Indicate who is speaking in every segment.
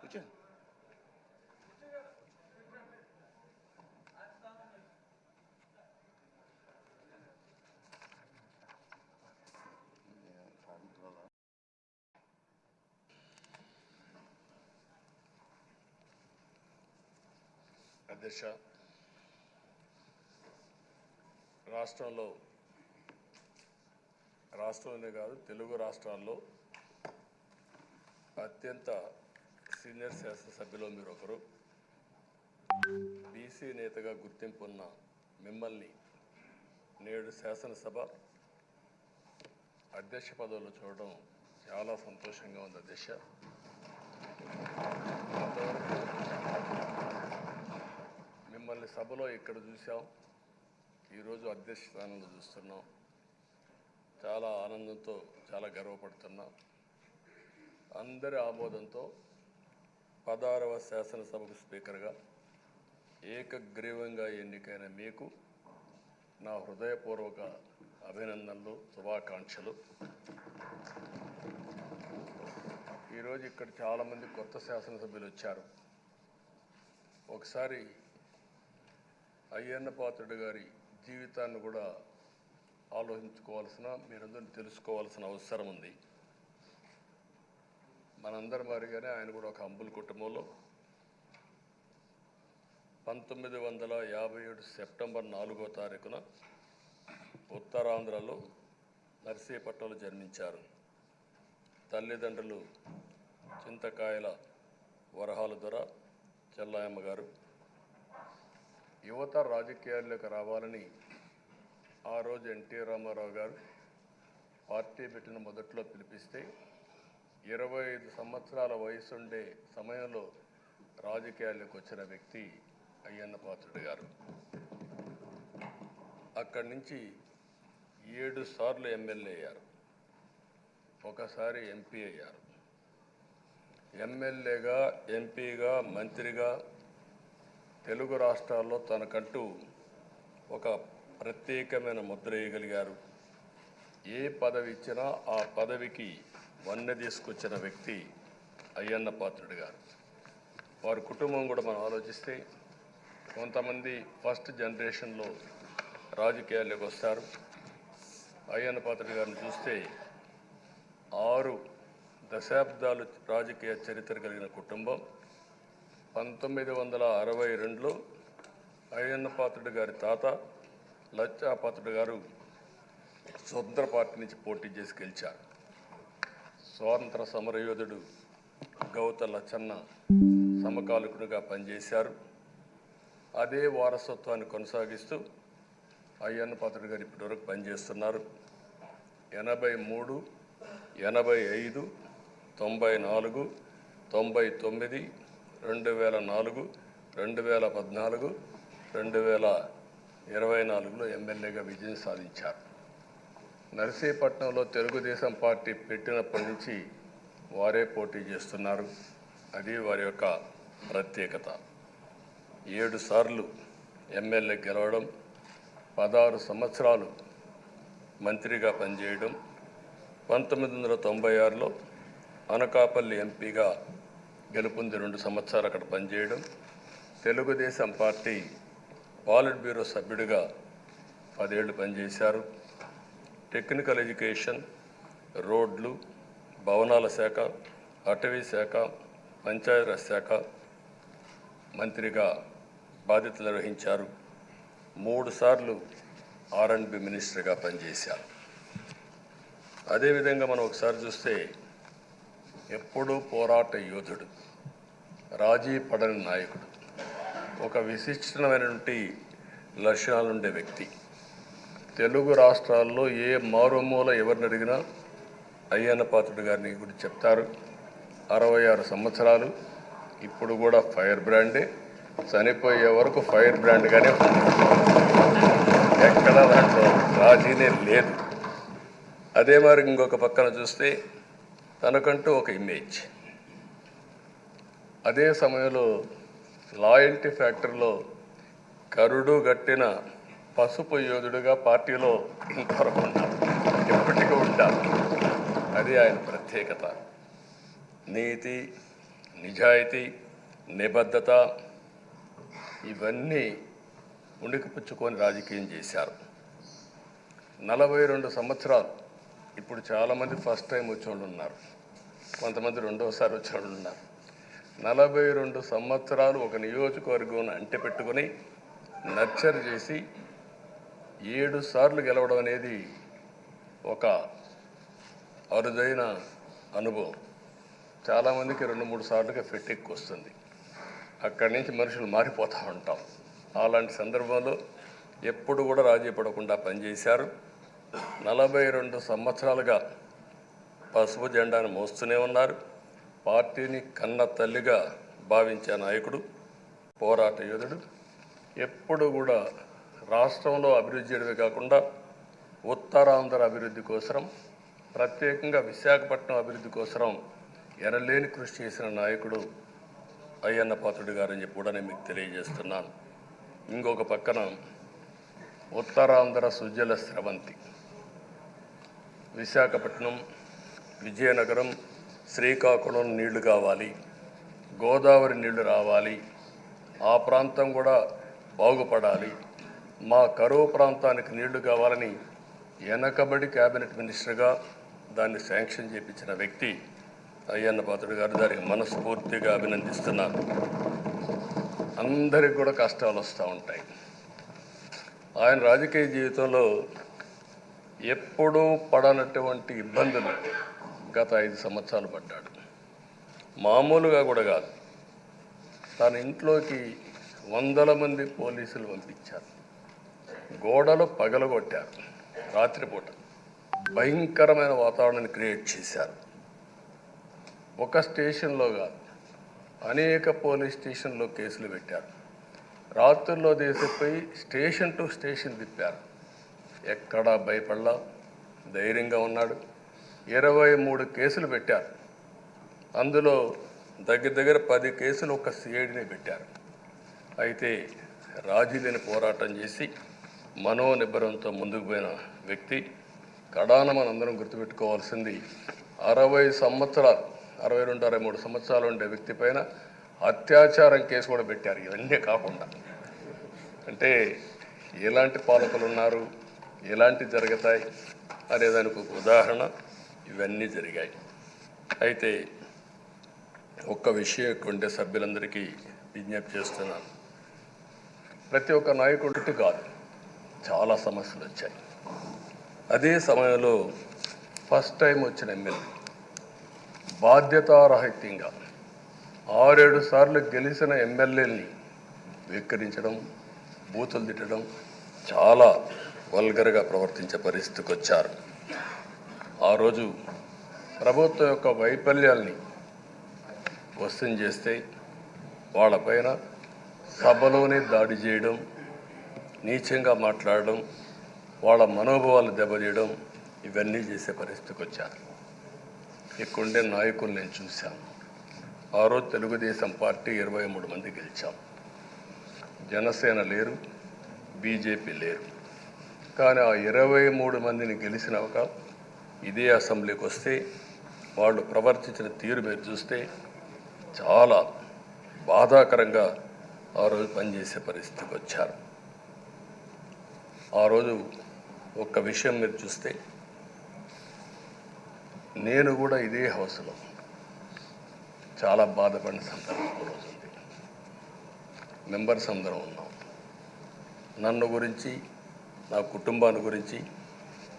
Speaker 1: కూర్చో
Speaker 2: అధ్యక్ష రాష్ట్రంలో రాష్ట్రంలోనే కాదు తెలుగు రాష్ట్రాల్లో అత్యంత సీనియర్ శాసనసభ్యులు మీరు ఒకరు బీసీ నేతగా గుర్తింపు ఉన్న మిమ్మల్ని నేడు శాసనసభ అధ్యక్ష పదవిలో చూడడం చాలా సంతోషంగా ఉంది అధ్యక్ష. అంతవరకు మిమ్మల్ని సభలో ఇక్కడ చూసాం ఈరోజు అధ్యక్ష స్థానంలో చూస్తున్నాం. చాలా ఆనందంతో చాలా గర్వపడుతున్నాం. అందరి ఆమోదంతో పదహారవ శాసనసభకు స్పీకర్గా ఏకగ్రీవంగా ఎన్నికైన మీకు నా హృదయపూర్వక అభినందనలు శుభాకాంక్షలు. ఈరోజు ఇక్కడ చాలామంది కొత్త శాసనసభ్యులు వచ్చారు. ఒకసారి అయ్యన్న పాత్రుడు గారి జీవితాన్ని కూడా ఆలోచించుకోవాల్సిన మీరందరూ తెలుసుకోవాల్సిన అవసరం ఉంది. మనందరి మారిగానే ఆయన కూడా ఒక అంబుల్ కుటుంబంలో. పంతొమ్మిది వందల యాభై ఏడు సెప్టెంబర్ నాలుగో తారీఖున ఉత్తరాంధ్రలో నర్సీపట్నంలో జన్మించారు. తల్లిదండ్రులు చింతకాయల వరహాల దొర చెల్లాయమ్మ గారు. యువత రాజకీయాల్లోకి రావాలని ఆ రోజు ఎన్టీ రామారావు గారు పార్టీ పెట్టిన మొదట్లో పిలిపిస్తే ఇరవై ఐదు సంవత్సరాల వయసుండే సమయంలో రాజకీయాల్లోకి వచ్చిన వ్యక్తి అయ్యన్న పాత్రుడు గారు. అక్కడి నుంచి ఏడు సార్లు ఎమ్మెల్యే అయ్యారు. ఒకసారి ఎంపీ అయ్యారు. ఎమ్మెల్యేగా ఎంపీగా మంత్రిగా తెలుగు రాష్ట్రాల్లో తనకంటూ ఒక ప్రత్యేకమైన ముద్ర వేయగలిగారు ఏ పదవి ఇచ్చినా ఆ పదవికి వన్నె తీసుకొచ్చిన వ్యక్తి అయ్యన్న పాత్రుడు గారు. వారి కుటుంబం కూడా మనం ఆలోచిస్తే కొంతమంది ఫస్ట్ జనరేషన్లో రాజకీయాల్లోకి వస్తారు. అయ్యన్న పాత్రుడు గారిని చూస్తే ఆరు దశాబ్దాలు రాజకీయ చరిత్ర కలిగిన కుటుంబం. పంతొమ్మిది వందల అరవై రెండులో అయ్యన్న పాత్రుడు గారి తాత లచ్చాపాత్రుడు గారు స్వతంత్ర పార్టీ నుంచి పోటీ చేసి గెలిచారు. స్వాతంత్ర సమరయోధుడు గౌత లచ్చన్న సమకాలికుడుగా పనిచేశారు. అదే వారసత్వాన్ని కొనసాగిస్తూ అయ్యన్న పాత్రుడు గారు ఇప్పటివరకు పనిచేస్తున్నారు. ఎనభై మూడు ఎనభై ఐదు తొంభై నాలుగు తొంభై తొమ్మిది రెండు వేల నాలుగు రెండు వేల పద్నాలుగు రెండు వేల ఇరవై నాలుగులో ఎమ్మెల్యేగా విజయం సాధించారు. నర్సీపట్నంలో తెలుగుదేశం పార్టీ పెట్టినప్పటి నుంచి వారే పోటీ చేస్తున్నారు. అది వారి యొక్క ప్రత్యేకత. ఏడు సార్లు ఎమ్మెల్యే గెలవడం పదహారు సంవత్సరాలు మంత్రిగా పనిచేయడం పంతొమ్మిది వందల తొంభై ఆరులో అనకాపల్లి ఎంపీగా గెలుపొంది రెండు సంవత్సరాలు అక్కడ పనిచేయడం తెలుగుదేశం పార్టీ పాలిట్ బ్యూరో సభ్యుడిగా పదేళ్ళు పనిచేశారు. టెక్నికల్ ఎడ్యుకేషన్ రోడ్లు భవనాల శాఖ అటవీ శాఖ పంచాయతీరాజ్ శాఖ మంత్రిగా బాధ్యతలు నిర్వహించారు. మూడు సార్లు ఆర్ అండ్ బి మినిస్టర్గా పనిచేశారు. అదేవిధంగా మనం ఒకసారి చూస్తే ఎప్పుడూ పోరాట యోధుడు రాజీ పడని నాయకుడు. ఒక విశిష్టమైనటువంటి లక్షణాలుండే వ్యక్తి. తెలుగు రాష్ట్రాల్లో ఏ మారుమూల ఎవరిని అడిగినా అయ్యన్న పాత్రుడు గారిని గురించి చెప్తారు. అరవై ఆరు సంవత్సరాలు ఇప్పుడు కూడా ఫైర్ బ్రాండే. చనిపోయే వరకు ఫైర్ బ్రాండ్గానే ఎక్కడ దాంట్లో రాజీనే లేదు. అదే మరి ఇంకొక పక్కన చూస్తే తనకంటూ ఒక ఇమేజ్. అదే సమయంలో లాయల్టీ ఫ్యాక్టరీలో కరుడు గట్టిన పసుపు యోధుడుగా పార్టీలో ఇంతవరకు ఉన్నారు ఎప్పటికీ ఉంటారు అది ఆయన ప్రత్యేకత. నీతి నిజాయితీ నిబద్ధత ఇవన్నీ ఉణికిపుచ్చుకొని రాజకీయం చేశారు. నలభై రెండు సంవత్సరాలు ఇప్పుడు చాలామంది ఫస్ట్ టైం వచ్చేవాళ్ళు ఉన్నారు. కొంతమంది రెండోసారి వచ్చేవాళ్ళు ఉన్నారు. నలభై రెండు సంవత్సరాలు ఒక నియోజకవర్గం అంటిపెట్టుకొని నర్చర్ చేసి ఏడు సార్లు గెలవడం అనేది ఒక అరుదైన అనుభవం. చాలామందికి రెండు మూడు సార్లుగా ఫెట్టెక్కి వస్తుంది అక్కడి నుంచి మనుషులు మారిపోతూ ఉంటాం. అలాంటి సందర్భంలో ఎప్పుడు కూడా రాజీ పడకుండా పనిచేశారు. నలభై రెండు సంవత్సరాలుగా పసుపు జెండాను మోస్తూనే ఉన్నారు. పార్టీని కన్న తల్లిగా భావించే నాయకుడు పోరాట యోధుడు. ఎప్పుడు కూడా రాష్ట్రంలో అభివృద్ధి చేయడమే కాకుండా ఉత్తరాంధ్ర అభివృద్ధి కోసం ప్రత్యేకంగా విశాఖపట్నం అభివృద్ధి కోసం ఎనలేని కృషి చేసిన నాయకుడు అయ్యన్న పాత్రుడు గారని చెప్పి కూడా నేను మీకు తెలియజేస్తున్నాను. ఇంకొక పక్కన ఉత్తరాంధ్ర సుజల స్రవంతి. విశాఖపట్నం విజయనగరం శ్రీకాకుళం నీళ్ళు కావాలి. గోదావరి నీళ్ళు రావాలి. ఆ ప్రాంతం కూడా బాగుపడాలి. మా కరువు ప్రాంతానికి నీళ్ళు కావాలని వెనకబడి క్యాబినెట్ మినిస్టర్గా దాన్ని శాంక్షన్ చేపించిన వ్యక్తి అయ్యన్న పాత్రుడు గారు దానికి మనస్ఫూర్తిగా అభినందిస్తున్నాను. అందరికి కూడా కష్టాలు వస్తూ ఉంటాయి. ఆయన రాజకీయ జీవితంలో ఎప్పుడూ పడనటువంటి ఇబ్బందులు గత ఐదు సంవత్సరాలు పడ్డాడు. మామూలుగా కూడా కాదు. తన ఇంట్లోకి వందల మంది పోలీసులు పంపించారు. గోడలు పగలగొట్టారు. రాత్రిపూట భయంకరమైన వాతావరణాన్ని క్రియేట్ చేశారు. ఒక స్టేషన్లో కాదు అనేక పోలీస్ స్టేషన్లో కేసులు పెట్టారు. రాత్రుల్లో దేశపోయి స్టేషన్ టు స్టేషన్ తిప్పారు. ఎక్కడా భయపడలా ధైర్యంగా ఉన్నాడు. ఇరవై మూడు కేసులు పెట్టారు. అందులో దగ్గర దగ్గర పది కేసులు ఒక సిఐడిని పెట్టారు. అయితే రాజీలేని పోరాటం చేసి మనోనిబ్బరంతో ముందుకు పోయిన వ్యక్తి కడాన మనందరం గుర్తుపెట్టుకోవాల్సింది. అరవై సంవత్సరాలు అరవై రెండు అరవై మూడు సంవత్సరాలు ఉండే వ్యక్తి పైన అత్యాచారం కేసు కూడా పెట్టారు. ఇవన్నీ కాకుండా అంటే ఎలాంటి పాలకులు ఉన్నారు ఎలాంటి జరుగుతాయి అనేదానికి ఒక ఉదాహరణ ఇవన్నీ జరిగాయి. అయితే ఒక్క విషయం ఎక్కువంటే సభ్యులందరికీ విజ్ఞప్తి చేస్తున్నాను. ప్రతి ఒక్క నాయకుడికి కాదు చాలా సమస్యలు వచ్చాయి. అదే సమయంలో ఫస్ట్ టైం వచ్చిన ఎమ్మెల్యే బాధ్యతారహిత్యంగా ఆరేడు సార్లు గెలిచిన ఎమ్మెల్యేని వెక్కిరించడం బూతులు తిట్టడం చాలా వల్గర్గా ప్రవర్తించే పరిస్థితికి వచ్చారు ఆ రోజు ప్రభుత్వం యొక్క వైఫల్యాల్ని క్వశ్చన్ చేస్తే వాళ్ళపైన సభలోనే దాడి చేయడం నీచంగా మాట్లాడడం వాళ్ళ మనోభావాలు దెబ్బతీయడం ఇవన్నీ చేసే పరిస్థితికి వచ్చారు. ఇక్కడుండే నాయకులు నేను చూశాను. ఆ రోజు తెలుగుదేశం పార్టీ ఇరవై మూడు మంది గెలిచాం. జనసేన లేరు బీజేపీ లేరు. కానీ ఆ ఇరవై మూడు మందిని గెలిచినాక ఇదే అసెంబ్లీకి వస్తే వాళ్ళు ప్రవర్తించిన తీరు మీరు చూస్తే చాలా బాధాకరంగా ఆ రోజు పనిచేసే పరిస్థితికి వచ్చారు. ఆ రోజు ఒక్క విషయం మీరు చూస్తే నేను కూడా ఇదే హౌస్లో చాలా బాధపడిన సందర్భం రోజు ఉంది. మెంబర్స్ అందరం ఉన్నాం. నన్ను గురించి నా కుటుంబాన్ని గురించి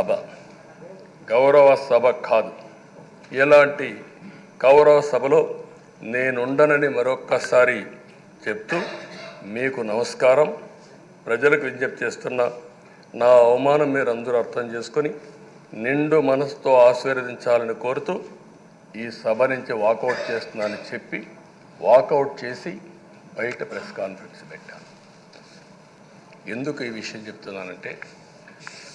Speaker 2: సభ. గౌరవ సభ కాదు. ఇలాంటి గౌరవ సభలో నేనుండనని మరొక్కసారి చెప్తూ మీకు నమస్కారం. ప్రజలకు విజ్ఞప్తి చేస్తున్న నా అవమానం మీరు అందరూ అర్థం చేసుకొని నిండు మనసుతో ఆశీర్వదించాలని కోరుతూ ఈ సభ నుంచి వాకౌట్ చేస్తున్నానని చెప్పి వాకౌట్ చేసి బయట ప్రెస్ కాన్ఫరెన్స్ పెట్టాను. ఎందుకు ఈ విషయం చెప్తున్నానంటే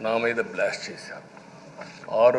Speaker 2: నా మీద బ్లాస్ట్ చేశారు ఆరు